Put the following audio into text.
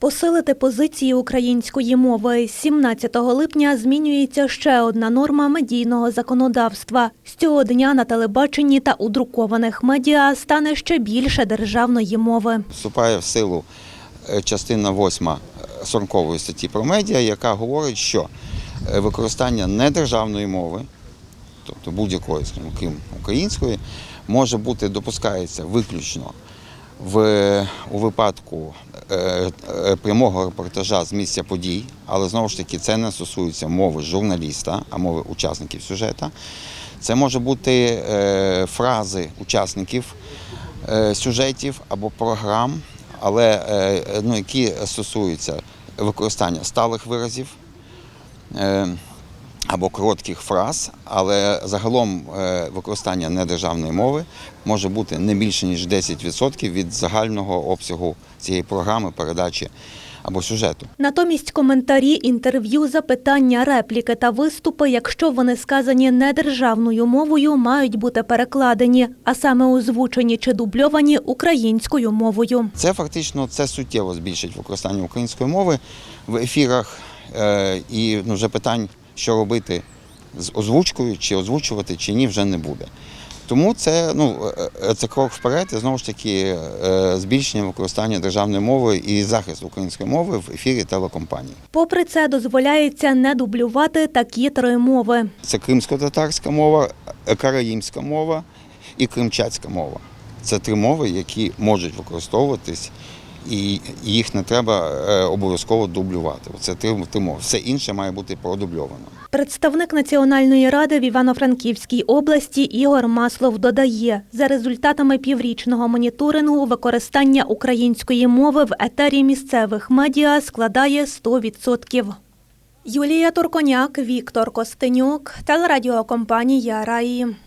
Посилити позиції української мови. 17 липня змінюється ще одна норма медійного законодавства. З цього дня на телебаченні та у друкованих медіа стане ще більше державної мови. Вступає в силу е, частина 8 40 статті про медіа, яка говорить, що е, використання недержавної мови, тобто будь-якої, крім української, може бути допускається виключно в, у випадку е, е, прямого репортажа з місця подій, але знову ж таки це не стосується мови журналіста, а мови учасників сюжета. Це може бути е, фрази учасників е, сюжетів або програм, але е, ну, які стосуються використання сталих виразів е, або коротких фраз, але загалом е, використання недержавної мови може бути не більше ніж 10% від загального обсягу цієї програми, передачі або сюжету. Натомість коментарі, інтерв'ю, запитання, репліки та виступи, якщо вони сказані недержавною мовою, мають бути перекладені, а саме озвучені чи дубльовані українською мовою. Це фактично це суттєво збільшить використання української мови в ефірах е, і ну, вже питань, що робити з озвучкою, чи озвучувати, чи ні, вже не буде. Тому це, ну, е, це крок вперед і знову ж таки е, збільшення використання державної мови і захист української мови в ефірі телекомпаній. Попри це, дозволяється не дублювати такі три мови. Це кримсько-татарська мова, е, караїмська мова і кримчацька мова. Це три мови, які можуть використовуватись, і їх не треба е, обов'язково дублювати. Це три. Все інше має бути продубльовано. Представник Національної ради в Івано-Франківській області Ігор Маслов додає, за результатами піврічного моніторингу використання української мови в етері місцевих медіа складає 100%. Юлія Турконяк, Віктор Костенюк, телерадіокомпанія Раї.